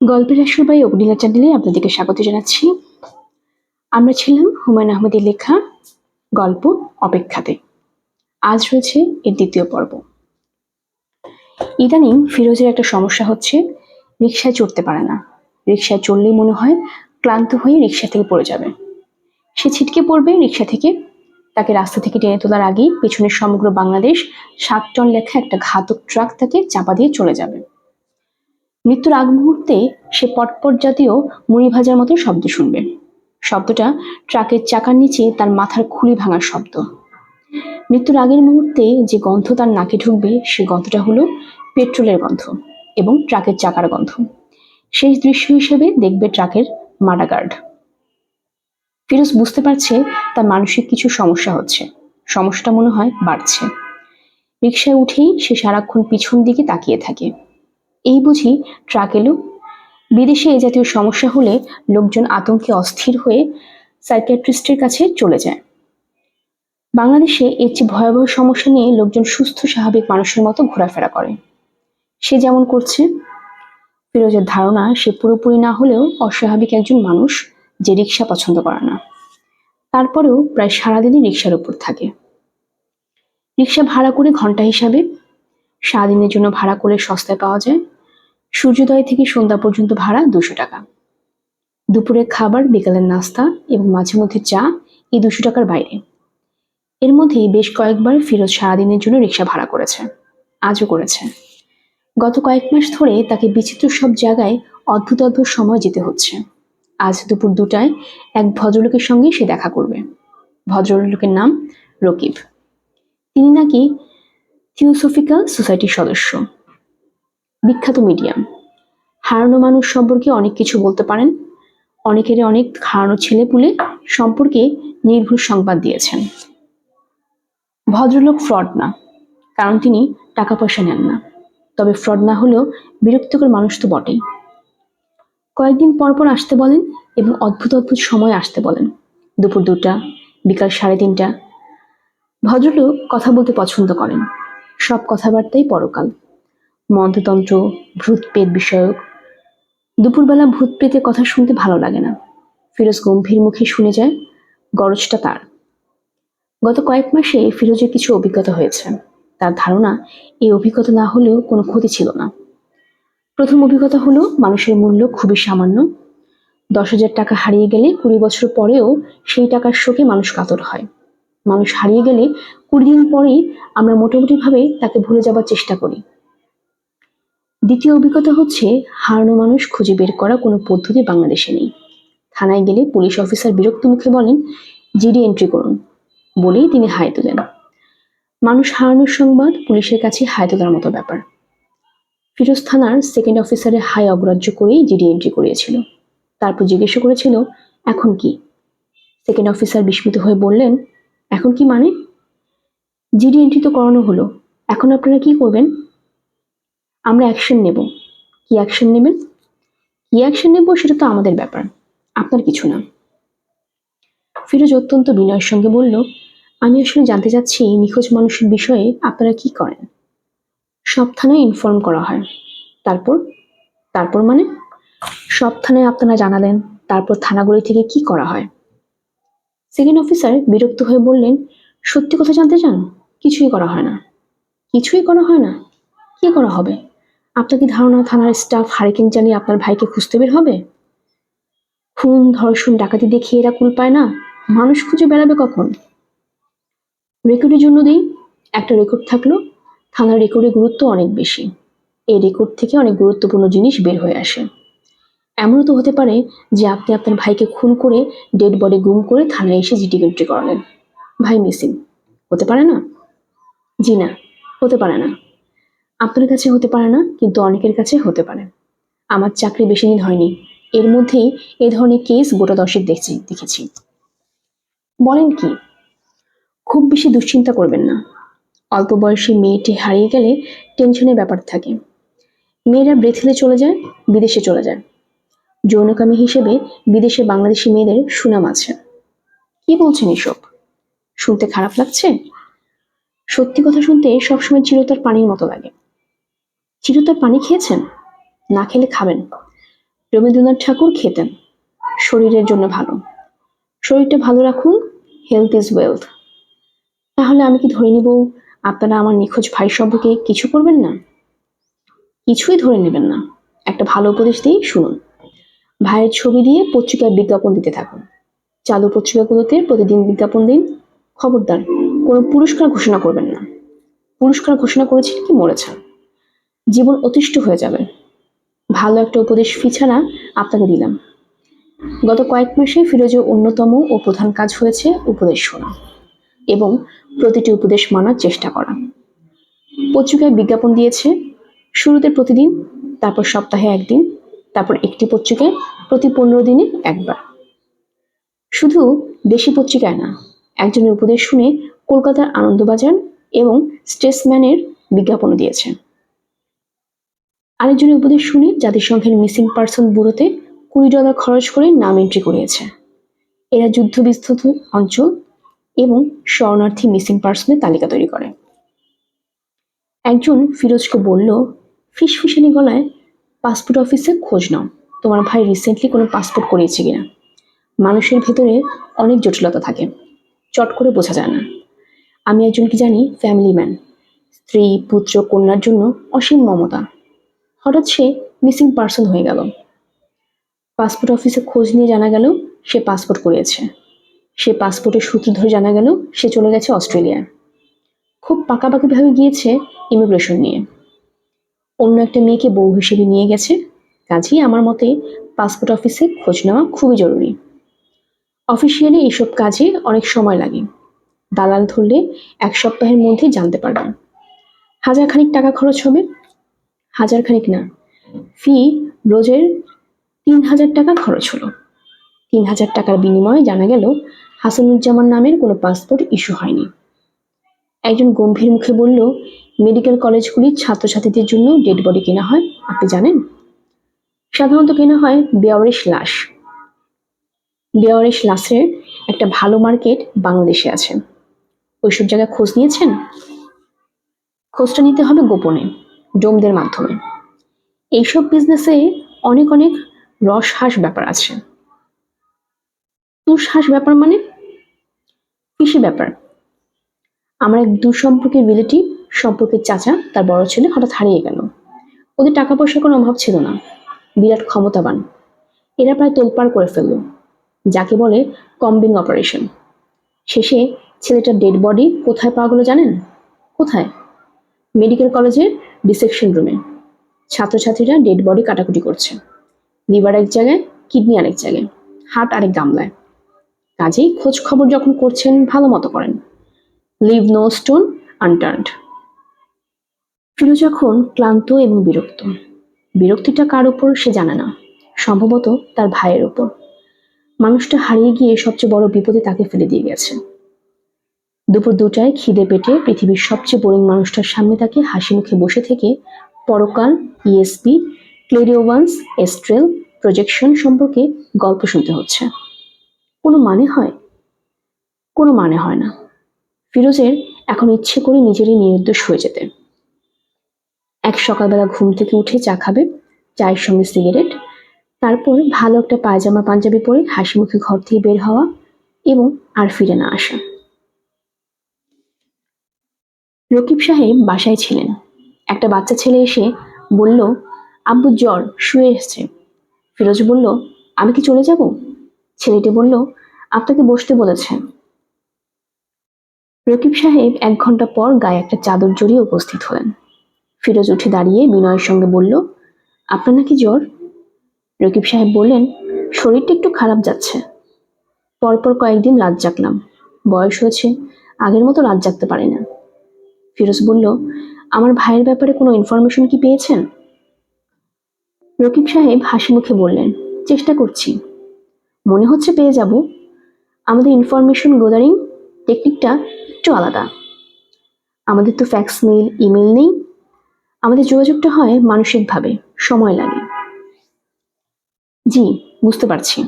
গল্পের আসরবাই অগ্নিলা চ্যানেলে আপনাদেরকে স্বাগত জানাচ্ছি। আমরা ছিলাম হুমায়ুন আহমেদের লেখা গল্প অপেক্ষাতে। আজ রয়েছে এর দ্বিতীয় পর্ব। ইদানিং ফিরোজের একটা সমস্যা হচ্ছে রিক্সায় চড়তে পারে না। রিক্সায় চললেই মনে হয় ক্লান্ত হয়ে রিক্সা থেকে পড়ে যাবে। সে ছিটকে পড়বে রিক্সা থেকে। তাকে রাস্তা থেকে টেনে তোলার আগেই পেছনের সমগ্র বাংলাদেশ সাত টন লেখা একটা ঘাতক ট্রাক তাকে চাপা দিয়ে চলে যাবে। মৃত্যুর আগ মুহূর্তে সে পটপট জাতীয় মুড়ি ভাজার মতো শব্দ শুনবে। শব্দটা ট্রাকের চাকার নিচে তার মাথার খুলি ভাঙার শব্দ। মৃত্যুর আগের মুহূর্তে যে গন্ধ তার নাকে ঢুকবে, সে গন্ধটা হলো পেট্রোলের গন্ধ এবং ট্রাকের চাকার গন্ধ। শেষ দৃশ্য হিসেবে দেখবে ট্রাকের মাডাগার্ড ফিরোজ বুঝতে পারছে তার মানসিক কিছু সমস্যা হচ্ছে। সমস্যাটা মনে হয় বাড়ছে। রিক্সায় উঠেই সে সারাক্ষণ পিছন দিকে তাকিয়ে থাকে। এই বুঝি ট্রাক এলো বিদেশে এই জাতীয় সমস্যা হলে লোকজন আতঙ্কে অস্থির হয়ে সাইকিয়াট্রিস্টের কাছে চলে যায়। বাংলাদেশে এর চেয়ে ভয়াবহ সমস্যা নিয়ে লোকজন সুস্থ, স্বাভাবিক মানুষের মতো ঘোরাফেরা করে। সে যেমন করছে, ফিরোজের ধারণা সে পুরোপুরি না হলেও অস্বাভাবিক একজন মানুষ যে রিক্সা পছন্দ করে না। তারপরেও প্রায় সারাদিনই রিক্সার উপর থাকে। রিক্সা ভাড়া করে ঘণ্টা হিসাবে সারাদিনের জন্য ভাড়া করে সস্তায় পাওয়া যায়। সূর্যোদয় থেকে সন্ধ্যা পর্যন্ত ভাড়া দুশো টাকা। দুপুরের খাবার, বিকালের নাস্তা এবং মাঝে মধ্যে চা এই দুশো টাকার বাইরে। এর মধ্যেই বেশ কয়েকবার ফিরোজ সারাদিনের জন্য রিক্সা ভাড়া করেছে, আজও করেছে। গত কয়েক মাস ধরে তাকে বিচিত্র সব জায়গায় অদ্ভুত অদ্ভুত সময় যেতে হচ্ছে। আজ দুপুর দুটায় এক ভদ্রলোকের সঙ্গে সে দেখা করবে। ভদ্রলোকের নাম রকিব। তিনি নাকি থিওসফিক্যাল সোসাইটির সদস্য। বিখ্যাত মিডিয়াম। হারানো মানুষ সম্পর্কে অনেক কিছু বলতে পারেন। অনেকেরই অনেক হারানো ছেলেপুলে সম্পর্কে নির্ভুল সংবাদ দিয়েছেন। ভদ্রলোক ফ্রড না, কারণ তিনি টাকা পয়সা নেন না। তবে ফ্রড না হলেও বিরক্তিকর মানুষ তো বটেই। কয়েকদিন পর পর আসতে বলেন এবং অদ্ভুত অদ্ভুত সময় আসতে বলেন। দুপুর দুটা, বিকাল সাড়ে তিনটা। ভদ্রলোক কথা বলতে পছন্দ করেন। সব কথাবার্তাই পরকাল। মন্ত্রতন্ত্র ভূত পেট বিষয়ক। দুপুরবেলা ভূত পেতের কথা শুনতে ভালো লাগে না। ফিরোজ গম্ভীর মুখে শুনে যায়, গরজটা তার। গত কয়েক মাসে ফিরোজের কিছু অভিজ্ঞতা হয়েছে। তার ধারণা, এই অভিজ্ঞতা না হলেও কোনো ক্ষতি ছিল না। প্রথম অভিজ্ঞতা হলো, মানুষের মূল্য খুবই সামান্য। দশ হাজার টাকা হারিয়ে গেলে কুড়ি বছর পরেও সেই টাকার শোকে মানুষ কাতর হয়। মানুষ হারিয়ে গেলে কুড়ি দিন পরেই আমরা মোটামুটিভাবে তাকে ভুলে যাবার চেষ্টা করি। দ্বিতীয় অভিজ্ঞতা হচ্ছে, হারানো মানুষ খুঁজে বের করা কোনো পদ্ধতি বাংলাদেশে নেই। থানায় গেলে পুলিশ অফিসার বিরক্ত মুখে বলেন, জিডি এন্ট্রি করুন। বলেই তিনি হাই তোলেন মানুষ হারানোর সংবাদ পুলিশের কাছে হাই তোলার মতো ব্যাপার। ফিরোজ থানার সেকেন্ড অফিসারের হাই অগ্রাহ্য করেই জিডি এন্ট্রি করিয়েছিল। তারপর জিজ্ঞেস করেছিল, এখন কি? সেকেন্ড অফিসার বিস্মিত হয়ে বললেন এখন কি মানে? জিডি এন্ট্রি তো করানো হলো। এখন আপনারা কি করবেন? আমরা অ্যাকশন নেব। কি অ্যাকশন নেবেন? কি অ্যাকশন নেব সেটা তো আমাদের ব্যাপার, আপনার কিছু না। ফিরোজ অত্যন্ত বিনয়ের সঙ্গে বলল, আমি আসলে জানতে চাচ্ছি নিখোঁজ মানুষের বিষয়ে আপনারা কি করেন? সব থানায় ইনফর্ম করা হয়। তারপর? তারপর মানে? সব থানায় আপনারা জানালেন, তারপর থানাগুলি থেকে কি করা হয়? সেকেন্ড অফিসার বিরক্ত হয়ে বললেন, সত্যি কথা জানতে চান? কিছুই করা হয় না। কিছুই করা হয় না? কি করা হবে? আপনার কি ধারণা থানার স্টাফ হারিকেন চালিয়ে আপনার ভাইকে খুঁজতে বের হবে? খুন, ধর্ষণ, ডাকাতি দেখে এরা কুল পায় না? মানুষ খুঁজে বেড়াবে কখন? রেকর্ডের জন্য দিই, একটা রেকর্ড থাকল, থানার রেকর্ডের গুরুত্ব অনেক বেশি। এই রেকর্ড থেকে অনেক গুরুত্বপূর্ণ জিনিস বের হয়ে আসে। এমনও তো হতে পারে যে আপনি আপনার ভাইকে খুন করে ডেড বডি গুম করে থানায় এসে জিটি এন্ট্রি করালেন। ভাই মিসিং হতে পারে না? জি না, হতে পারে না। আপনার কাছে হতে পারে না, কিন্তু অনেকের কাছে হতে পারে। আমার চাকরি বেশি দিন হয়নি। এর মধ্যেই এ ধরনের কেস গোটা দশেক দেখছি, দেখেছি। বলেন কি? খুব বেশি দুশ্চিন্তা করবেন না। অল্প বয়সী মেয়েটি হারিয়ে গেলে টেনশনের ব্যাপার থাকে। মেয়েরা ব্রেথিলে চলে যায়, বিদেশে চলে যায়। যৌনকামী হিসেবে বিদেশে বাংলাদেশি মেয়েদের সুনাম আছে। কি বলছেন এসব? শুনতে খারাপ লাগছে? সত্যি কথা শুনতে সবসময় চিরতার পানির মতো লাগে। চিরতার পানি খেয়েছেন? না খেলে খাবেন। রবীন্দ্রনাথ ঠাকুর খেতেন। শরীরের জন্য ভালো। শরীরটা ভালো রাখুন হেলথ ইজ ওয়েলথ তাহলে আমি কি ধরে নিব, আপনারা আমার নিখোঁজ ভাই সম্পর্কে কিছু করবেন না? কিছুই ধরে নেবেন না। একটা ভালো উপদেশ দিয়েই শুনুন। ভাইয়ের ছবি দিয়ে পত্রিকায় বিজ্ঞাপন দিতে থাকুন। চালু পত্রিকাগুলোতে প্রতিদিন বিজ্ঞাপন দিন। খবরদার, কোনো পুরস্কার ঘোষণা করবেন না। পুরস্কার ঘোষণা করেছেন কি মরেছেন? জীবন অতিষ্ঠ হয়ে যাবে। ভালো একটা উপদেশ ফি ছাড়া আপনাকে দিলাম। গত কয়েক মাসে ফিরোজের অন্যতম ও প্রধান কাজ হয়েছে উপদেশ শোনা এবং প্রতিটি উপদেশ মানার চেষ্টা করা। পত্রিকায় বিজ্ঞাপন দিয়েছে, শুরুতে প্রতিদিন, তারপর সপ্তাহে একদিন। তারপর একটি পত্রিকায় প্রতি পনেরো দিনে একবার। শুধু দেশি পত্রিকায় না, একজনের উপদেশ শুনে কলকাতার আনন্দবাজার এবং স্টেটসম্যানের বিজ্ঞাপনও দিয়েছে আরেকজনের উপদেশ শুনে জাতিসংঘের মিসিং পার্সন ব্যুরোতে কুড়ি ডলার খরচ করে নাম এন্ট্রি করিয়েছে। এরা যুদ্ধবিস্তৃত অঞ্চল এবং শরণার্থী মিসিং পার্সনের তালিকা তৈরি করে। একজন ফিরোজকে বলল, ফিসফিসানি গলায় পাসপোর্ট অফিসে খোঁজ নাও। তোমার ভাই রিসেন্টলি কোনো পাসপোর্ট করিয়েছে কিনা? মানুষের ভেতরে অনেক জটিলতা থাকে। চট করে বোঝা যায় না। আমি একজন কি জানি ফ্যামিলি ম্যান স্ত্রী, পুত্র, কন্যার জন্য অসীম মমতা। হঠাৎ সে মিসিং পার্সন হয়ে গেল। পাসপোর্ট অফিসে খোঁজ নিয়ে জানা গেল, সে পাসপোর্ট করিয়েছে। সে পাসপোর্টের সূত্র ধরে জানা গেল, সে চলে গেছে অস্ট্রেলিয়ায়। খুব পাকাপাকিভাবে গিয়েছে ইমিগ্রেশন নিয়ে। অন্য একটা মেয়েকে বউ হিসেবে নিয়ে গেছে। কাজেই আমার মতে পাসপোর্ট অফিসে খোঁজ নেওয়া খুবই জরুরি। অফিসিয়ালি এইসব কাজে অনেক সময় লাগে। দালাল ধরলে এক সপ্তাহের মধ্যে জানতে পারবেন। হাজার খানিক টাকা খরচ হবে। হাজার খানিক না ফি রোজের তিন হাজার টাকা খরচ হলো। তিন হাজার টাকার বিনিময়ে জানা গেল হাসানুজ্জামান নামের কোনো পাসপোর্ট ইস্যু হয়নি। একজন গম্ভীর মুখে বলল মেডিকেল কলেজগুলির ছাত্রছাত্রীদের জন্য ডেড বডি কেনা হয়, আপনি জানেন? সাধারণত কেনা হয় বেয়ারিশ লাশ। বেয়ারিশ লাশের একটা ভালো মার্কেট বাংলাদেশে আছে। ওইসব জায়গায় খোঁজ নিয়েছেন? খোঁজটা নিতে হবে গোপনে, ডোমদের মাধ্যমে। এইসব বিজনেসে অনেক অনেক রস হাস ব্যাপার আছে। তুষ হাস ব্যাপার মানে? কৃষি ব্যাপার। আমার এক দূর সম্পর্কের রিলেটিভ সম্পর্কের চাচা তার বড় ছেলে হঠাৎ হারিয়ে গেল। ওদের টাকা পয়সার কোনো অভাব ছিল না। বিরাট ক্ষমতাবান। এরা প্রায় তোলপাড় করে ফেলল, যাকে বলে কম্বিং অপারেশন। শেষে ছেলেটার ডেড বডি কোথায় পাওয়া গেলো জানেন? কোথায়? মেডিকেল কলেজের ডিসেকশন রুমে। ছাত্রছাত্রীরা ডেড বডি কাটাকুটি করছে। লিভার এক জায়গায়, কিডনি আরেক জায়গায়। হার্ট আরেক গামলায়। কাজেই খোঁজ খবর যখন করছেন, ভালো মতো করেন। Leave no stone unturned. Firoz এখন ক্লান্ত এবং বিরক্ত, বিরক্তিটা কার উপর সে জানে না, সম্ভবত তার ভাইয়ের উপর। মানুষটা হারিয়ে গিয়ে সবচেয়ে বড় বিপদে তাকে ফেলে দিয়ে গেছে। দুপুর দুটায় খিদে পেটে পৃথিবীর সবচেয়ে বোরিং মানুষটার সামনে তাকে হাসি মুখে বসে থেকে পরকাল ইএসপি ক্লেরিওভান্স এস্ট্রেল, প্রজেকশন সম্পর্কে গল্প শুনতে হচ্ছে। কোনো মানে হয়? কোনো মানে হয় না। ফিরোজের এখন ইচ্ছে করে নিজেরই নির্দোষ হয়ে যেতে। এক সকালবেলা ঘুম থেকে উঠে চা খাবে, চায়ের সঙ্গে সিগারেট, তারপর ভালো একটা পায়জামা, পাঞ্জাবি পরে হাসি মুখে ঘর থেকে বের হওয়া এবং আর ফিরে না আসা। রকিব সাহেব বাসায় ছিলেন। একটা বাচ্চা ছেলে এসে বলল, আব্বু জ্বর, শুয়ে এসছে। ফিরোজ বলল, আমি কি চলে যাব? ছেলেটি বলল, আপনাকে বসতে বলেছে। রকিব সাহেব এক ঘণ্টা পর গায়ে একটা চাদর জড়িয়ে উপস্থিত হলেন। ফিরোজ উঠে দাঁড়িয়ে বিনয়ের সঙ্গে বলল, আপনার নাকি জ্বর? রকিব সাহেব বললেন, শরীরটা একটু খারাপ যাচ্ছে। পরপর কয়েকদিন রাত জাগলাম। বয়স হয়েছে, আগের মতো রাত জাগতে পারি না। ফিরোজ বলল, আমার ভাইয়ের ব্যাপারে কোনো ইনফরমেশন কি পেয়েছেন? রকিব সাহেব হাসি মুখে বললেন, চেষ্টা করছি। মনে হচ্ছে পেয়ে যাব। আমাদের ইনফরমেশন গোদারিং টেকনিকটা একটু আলাদা। আমাদের তো ফ্যাক্স মেল ইমেল নেই। আমাদের যোগাযোগটা হয় মানসিকভাবে, সময় লাগে। জি, বুঝতে পারছি।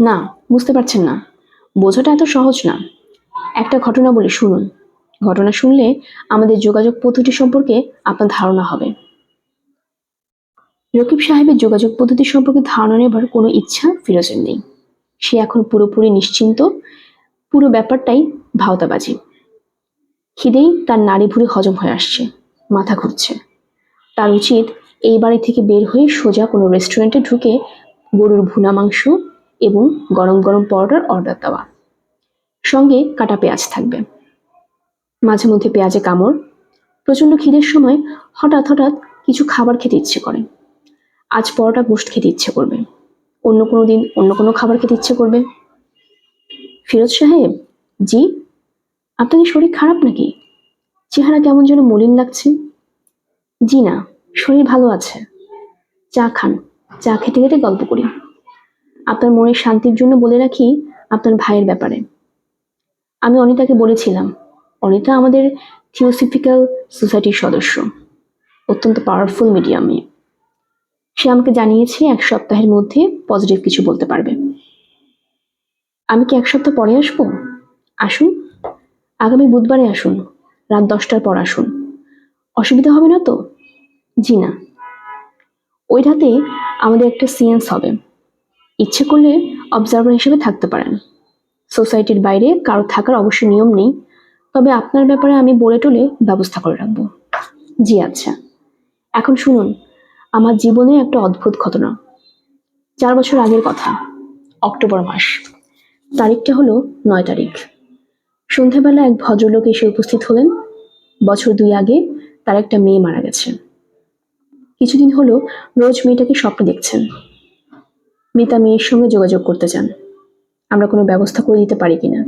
না, বুঝতে পারছেন না। বোঝাটা এত সহজ না। একটা ঘটনা বলি, শুনুন। ঘটনা শুনলে আমাদের যোগাযোগ পদ্ধতি সম্পর্কে আপনার ধারণা হবে। রকিব সাহেবের যোগাযোগ পদ্ধতি সম্পর্কে ধারণা নেবার কোনো ইচ্ছা ফিরোজের নেই। সে এখন পুরোপুরি নিশ্চিন্ত। পুরো ব্যাপারটাই ভাওতাবাজি। খিদেই তার নাড়ি ভুড়ি হজম হয়ে আসছে। মাথা ঘুরছে। তার উচিত এই বাড়ি থেকে বের হয়ে সোজা কোনো রেস্টুরেন্টে ঢুকে গরুর ভুনা মাংস এবং গরম গরম পরোটার অর্ডার দেওয়া। সঙ্গে কাটা পেঁয়াজ থাকবে। মাঝে মধ্যে পেঁয়াজে কামড়। প্রচণ্ড খিদের সময় হঠাৎ হঠাৎ কিছু খাবার খেতে ইচ্ছে করে। আজ পরোটা গোস্ট খেতে ইচ্ছে করবে। অন্য কোনো দিন অন্য কোনো খাবার খেতে ইচ্ছে করবে। ফিরোজ সাহেব, জি? আপনার শরীর খারাপ নাকি? চেহারা কেমন যেন মলিন লাগছে। জি না শরীর ভালো আছে। চা খান, চা খেতে খেতে গল্প করি। আপনার মনের শান্তির জন্য বলে রাখি আপনার ভাইয়ের ব্যাপারে। আমি অনিতাকে বলেছিলাম, অনিতা আমাদের থিওসিফিক্যাল সোসাইটির সদস্য। অত্যন্ত পাওয়ারফুল মিডিয়াম মেয়ে। সে আমাকে জানিয়েছে এক সপ্তাহের মধ্যে পজিটিভ কিছু বলতে পারবে। আমি কি এক সপ্তাহ পরে আসব? আসুন। আগামী বুধবারে আসুন। রাত দশটার পর আসুন। অসুবিধা হবে না তো? জি না। ওই রাতে আমাদের একটা সিয়েন্স হবে। ইচ্ছে করলে অবজারভার হিসেবে থাকতে পারেন। সোসাইটির বাইরে কারও থাকার অবশ্য নিয়ম নেই। তবে আপনার ব্যাপারে আমি বলে টলে ব্যবস্থা করে রাখব। জি আচ্ছা। এখন শুনুন, আমার জীবনে একটা অদ্ভুত ঘটনা। চার বছর আগের কথা, অক্টোবর মাস। তারিখটা হলো নয় তারিখ। সন্ধ্যাবেলা এক ভদ্রলোক এসে উপস্থিত হলেন। বছর দুই আগে তার একটা মেয়ে মারা গেছে। কিছুদিন হলো রোজ মেয়েটাকে স্বপ্ন দেখছেন। মিতা মেয়ের সঙ্গে যোগাযোগ করতে চান। আমরা কোনো ব্যবস্থা করে দিতে পারি কিনা?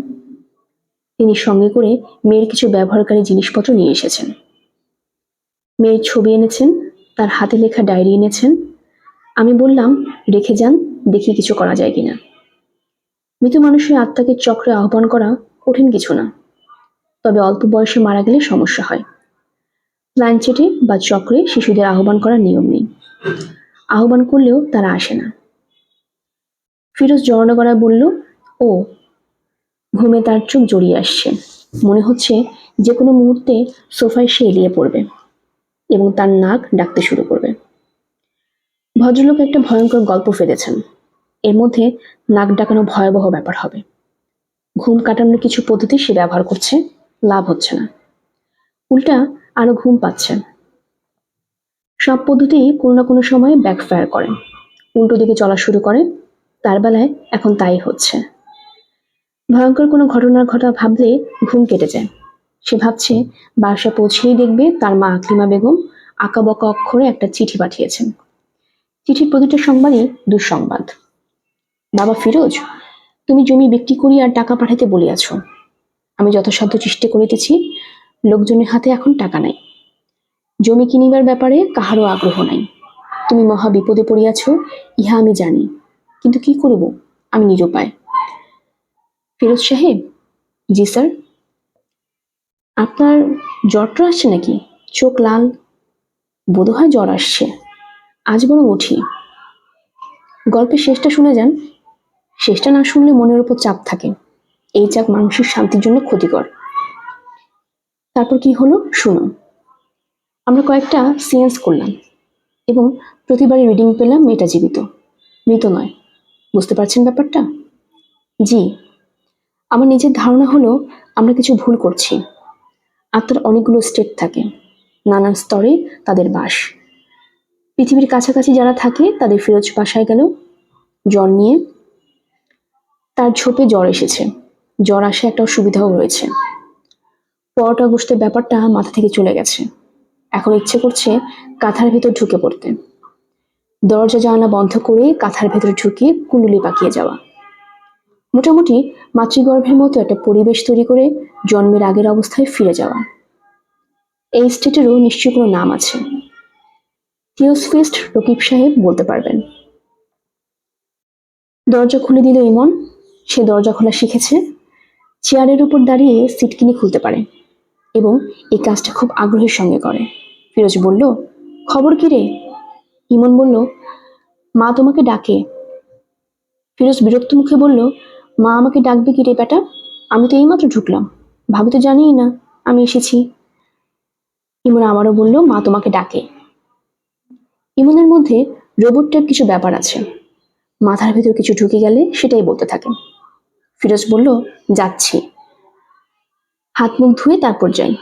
তিনি সঙ্গে করে মেয়ের কিছু ব্যবহারকারী জিনিসপত্র নিয়ে এসেছেন। মেয়ের ছবি এনেছেন, তার হাতে লেখা ডায়েরি এনেছেন। আমি বললাম, রেখে যান, দেখি কিছু করা যায় কিনা। মৃত মানুষের আত্মাকে চক্রে আহ্বান করা কঠিন কিছু না। তবে অল্প বয়সে মারা গেলে সমস্যা হয়। প্ল্যানচেটে বা চক্রে শিশুদের আহ্বান করার নিয়ম নেই। আহ্বান করলেও তারা আসে না। ফিরোজ জড়নগড়ায় বলল, ও, ঘুমে তার চোখ জড়িয়ে আসছে। মনে হচ্ছে যে কোনো মুহূর্তে সোফায় সে এলিয়ে পড়বে এবং তার নাক ডাকতে শুরু করবে। ভদ্রলোক একটা ভয়ঙ্কর গল্প ফেলেছেন। এর মধ্যে নাক ডাকানো ভয়াবহ ব্যাপার হবে। ঘুম কাটানোর কিছু পদ্ধতি সে ব্যবহার করছে, লাভ হচ্ছে না। উল্টা আরও ঘুম পাচ্ছে। সব পদ্ধতি কোনো না কোনো সময় ব্যাকফায়ার করে। উল্টো দিকে চলা শুরু করে, তার বেলায় এখন তাই হচ্ছে। ভয়ঙ্কর কোনো ঘটনার ঘটা ভাবলে ঘুম কেটে যায়। সে ভাবছে, বাসা পৌঁছেই দেখবে তার মা আকলিমা বেগম আঁকা বকা অক্ষরে একটা চিঠি পাঠিয়েছেন। চিঠির প্রতিটা সংবাদই দুঃসংবাদ। বাবা ফিরোজ তুমি জমি বিক্রি করি আর টাকা পাঠাতে বলিয়াছ। আমি যথাসাধ্য চেষ্টা করিতেছি, লোকজনের হাতে এখন টাকা নাই। জমি কিনিবার ব্যাপারে কাহারও আগ্রহ নাই। তুমি মহা বিপদে পড়িয়াছ, ইহা আমি জানি, কিন্তু কি করিব, আমি নিরুপায় ফিরোজ সাহেব, জি স্যার। আপনার জ্বরটা আসছে নাকি? চোখ লাল। বোধহয় জ্বর আসছে। আজ বরং উঠি। গল্পের শেষটা শুনে যান শেষটা না শুনলে মনের উপর চাপ থাকে। এই চাপ মানসিক শান্তির জন্য ক্ষতিকর। তারপর কি হলো? শুনুন আমরা কয়েকটা সিয়েন্স করলাম এবং প্রতিবারই রিডিং পেলাম মেয়েটা জীবিত। মৃত নয়। বুঝতে পারছেন ব্যাপারটা? জি। আমার নিজের ধারণা হলো আমরা কিছু ভুল করছি। আত্মার অনেকগুলো স্টেট থাকে। নানান স্তরে তাদের বাস। পৃথিবীর কাছাকাছি যারা থাকে তাদের ফিরোজ বাসায় গেল। জ্বর নিয়ে তার ঝোপে জ্বর এসেছে। জ্বর আসে একটা অসুবিধাও রয়েছে। পরোটা গোষ্ঠের ব্যাপারটা মাথা থেকে চলে গেছে। এখন ইচ্ছে করছে কাঁথার ভেতর ঢুকে পড়তে। দরজা জানালা বন্ধ করে কাঁথার ভেতর ঢুকে কুণ্ডুলি পাকিয়ে যাওয়া। মোটামুটি মাতৃগর্ভের মতো একটা পরিবেশ তৈরি করে জন্মের আগের অবস্থায় ফিরে যাওয়া। এই স্টেটেরও নিশ্চয়ই কোনো নাম আছে। থিওসফিস্ট রকিব সাহেব বলতে পারবেন। দরজা খুলে দিল ইমন। সে দরজা খোলা শিখেছে, চেয়ারের উপর দাঁড়িয়ে সিটকিনি খুলতে পারে এবং এই কাজটা খুব আগ্রহের সঙ্গে করে। ফিরোজ বলল, খবর কি রে? ইমন বলল, মা তোমাকে ডাকে। ফিরোজ বিরক্ত মুখে বলল, মা আমাকে ডাকবে কি রে বেটা? আমি তো এইমাত্র ঢুকলাম। ভাবি তো জানিই না, আমি এসেছি। ইমন আবারও বলল, মা তোমাকে ডাকে। ইমনের মধ্যে রোবট টাইপ কিছু ব্যাপার আছে। মাথার ভেতর কিছু ঢুকে গেলে সেটাই বলতে থাকে। ফিরোজ বলল, যাচ্ছি। হাত মুখ ধুয়ে তারপর যাই।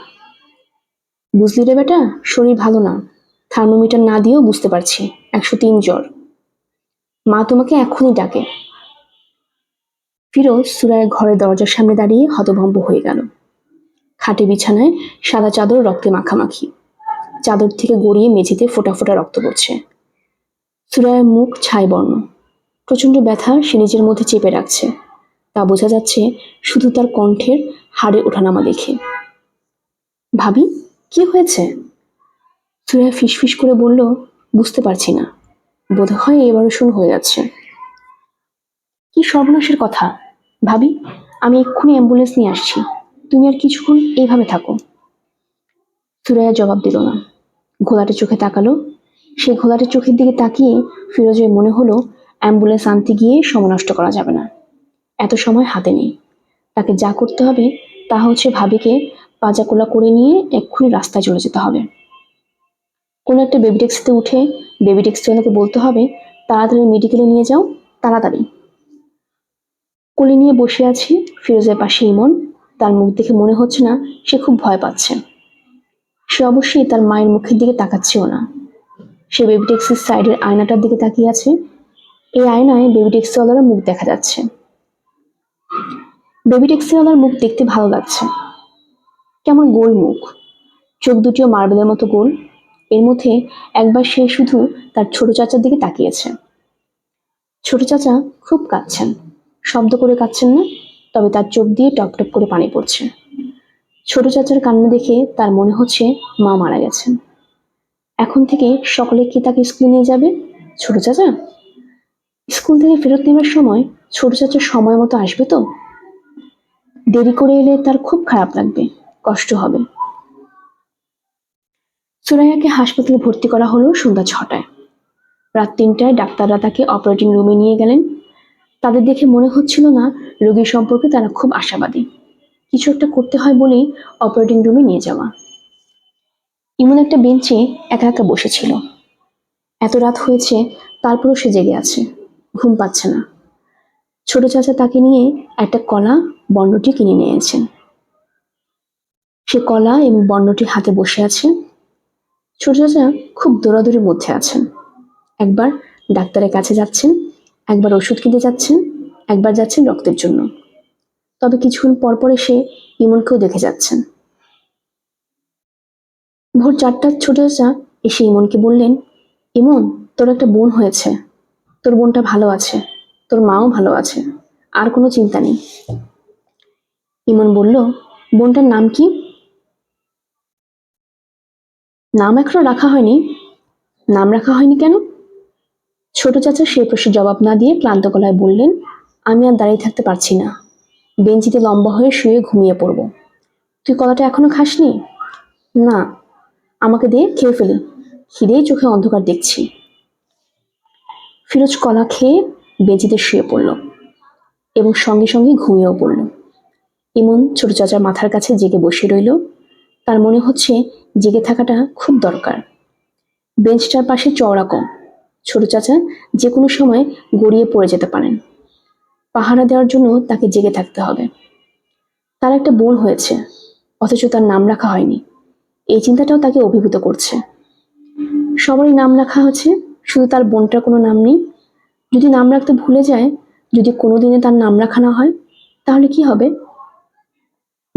বুঝলি রে বেটা, শরীর ভালো না। থার্মোমিটার না দিয়েও বুঝতে পারছি, একশো তিন জ্বর। মা তোমাকে এখনই ডাকে। ফিরোজ সুরায় ঘরের দরজার সামনে দাঁড়িয়ে হতভম্ব হয়ে গেল। খাটে বিছানায় সাদা চাদর রক্তে মাখামাখি। চাদর থেকে গড়িয়ে মেঝেতে ফোটা ফোটা রক্ত পড়ছে। সুরায়ের মুখ ছাই বর্ণ। প্রচণ্ড ব্যথা সে নিজের মধ্যে চেপে রাখছে। তা বোঝা যাচ্ছে শুধু তার কণ্ঠের হাড়ে ওঠানামা দেখে। ভাবি, কি হয়েছে? সুরায়া ফিসফিস করে বলল, বুঝতে পারছি না। বোধ হয় এবারও শুরু হয়ে যাচ্ছে। কি সর্বনাশের কথা। ভাবি, আমি এক্ষুনি অ্যাম্বুলেন্স নিয়ে আসছি। তুমি আর কিছুক্ষণ এইভাবে থাকো। সুরায়া জবাব দিল না। ঘোলাটে চোখে তাকালো। সেই ঘোলাটে চোখের দিকে তাকিয়ে ফিরোজের মনে হলো, অ্যাম্বুলেন্স আনতে গিয়ে সময় নষ্ট করা যাবে না। এত সময় হাতে নেই। তাকে যা করতে হবে তা হচ্ছে ভাবিকে পাজাকোলা করে নিয়ে এক্ষুনি রাস্তায় চলে যেতে হবে। কোনো একটা বেবি ট্যাক্সিতে উঠে বেবি ট্যাক্সিওয়ালাকে বলতে হবে, তাড়াতাড়ি মেডিকেলে নিয়ে যাও, তাড়াতাড়ি। কোলে নিয়ে বসে আছি ফিরোজের পাশে ইমন। তার মুখ দেখে মনে হচ্ছে না সে খুব ভয় পাচ্ছে। সে অবশ্যই তার মায়ের মুখের দিকে তাকাচ্ছেও না। সে বেবি ট্যাক্সির সাইডের আয়নাটার দিকে তাকিয়ে আছে। এই আয়নায় বেবি ট্যাক্সিওয়ালার মুখ দেখা যাচ্ছে। বেবি ট্যাক্সিওয়ালার মুখ দেখতে ভালো লাগছে। কেমন গোল মুখ। চোখ দুটিও মার্বেলের মতো গোল। এর মধ্যে একবার সে শুধু তার ছোট চাচার দিকে তাকিয়েছে। ছোট চাচা খুব কাঁদছেন। শব্দ করে কাঁদছেন না, তবে তার চোখ দিয়ে টপ টপ করে পানি পড়ছে। ছোট চাচার কান্না দেখে তার মনে হচ্ছে মা মারা গেছেন। এখন থেকে সকলে কি তাকে স্কুলে নিয়ে যাবে? ছোট চাচা? স্কুল থেকে ফেরত নেবার সময় ছোট চাচা সময় মতো আসবে তো? দেরি করে এলে তার খুব খারাপ লাগবে। কষ্ট হবে। সুরাইয়াকে হাসপাতালে ভর্তি করা হলো সন্ধ্যা ছটায়। রাত তিনটায় ডাক্তাররা তাকে অপারেটিং রুমে নিয়ে গেলেন। তাদের দেখে মনে হচ্ছিল না রোগীর সম্পর্কে তারা খুব আশাবাদী। কিছু একটা করতে হয় বলেই অপারেটিং রুমে নিয়ে যাওয়া। ইমন একটা বেঞ্চে একা একা বসেছিল। এত রাত হয়েছে, তারপরও সে জেগে আছে। ঘুম পাচ্ছে না। ছোট চাচা তাকে নিয়ে একটা কলা বন্ডটি কিনে নিয়েছেন। সে কলা এবং বন্ডটি হাতে বসে আছে। ছোট চাচা খুব দৌড়াদৌড়ির মধ্যে আছেন। একবার ডাক্তারের কাছে যাচ্ছেন, একবার ওষুধ কিনতে যাচ্ছেন, একবার যাচ্ছেন রক্তের জন্য। তবে কিছুক্ষণ পর পর এসে ইমনকেও দেখে যাচ্ছেন। ভোর চারটার ছোট চাচা এসে ইমনকে বললেন, ইমন, তোর একটা বোন হয়েছে। তোর বোনটা ভালো আছে। তোর মাও ভালো আছে, আর কোনো চিন্তা নেই। ইমন বলল, বোনটার নাম কি? নাম এখনও রাখা হয়নি। নাম রাখা হয়নি কেন? ছোট চাচা সে প্রশ্নের জবাব না দিয়ে ক্লান্ত গলায় বললেন, আমি আর দাঁড়িয়ে থাকতে পারছি না। বেঞ্চিতে লম্বা হয়ে শুয়ে ঘুমিয়ে পড়ব। তুই কলাটা এখনও খাসনি? না। আমাকে দিয়ে খেয়ে ফেলি। খিদেই চোখে অন্ধকার দেখছি। ফিরোজ কলা খেয়ে বেঞ্চিতে শুয়ে পড়ল এবং সঙ্গে সঙ্গে ঘুমিয়েও পড়ল। ইমন ছোট চাচার মাথার কাছে জেগে বসে রইল। তার মনে হচ্ছে জেগে থাকাটা খুব দরকার। বেঞ্চটার পাশে চওড়া কম। ছোট চাচা যে কোনো সময় গড়িয়ে পড়ে যেতে পারেন। পাহারা দেওয়ার জন্য তাকে জেগে থাকতে হবে। তার একটা বোন হয়েছে, অথচ তার নাম রাখা হয়নি। এই চিন্তাটাও তাকে অভিভূত করছে। সবারই নাম রাখা হচ্ছে, শুধু তার বোনটার কোনো নাম নেই। যদি নাম রাখতে ভুলে যায়, যদি কোনো দিনে তার নাম রাখা না হয়, তাহলে কি হবে?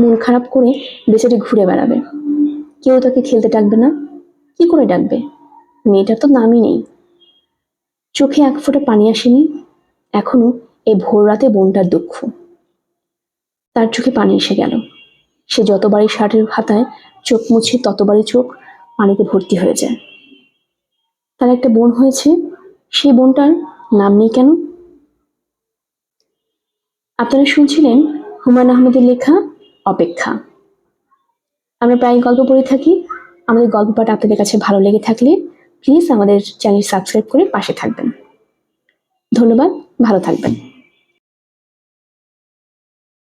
মন খারাপ করে বেচারি ঘুরে বেড়াবে। কেউ তাকে খেলতে ডাকবে না। কি করে ডাকবে? মেয়েটার তো নামই নেই। চোখে এক ফোঁটা পানি আসেনি। এখনও এই ভোর রাতে বোনটার দুঃখ। তার চোখে পানি এসে গেল। সে যতবারই শার্টের খাতায় চোখ মুছে, ততবারই চোখ পানিতে ভর্তি হয়ে যায়। তার একটা বোন হয়েছে। সেই বোনটার নাম নেই কেন? আপনারা শুনছিলেন হুমায়ুন আহমেদের লেখা অপেক্ষা। আমরা প্রায় গল্প পড়ে থাকি। আমাদের গল্প পাঠ আপনাদের কাছে ভালো লেগে থাকলে প্লিজ আমাদের চ্যানেল সাবস্ক্রাইব করে পাশে থাকবেন। ধন্যবাদ, ভালো থাকবেন।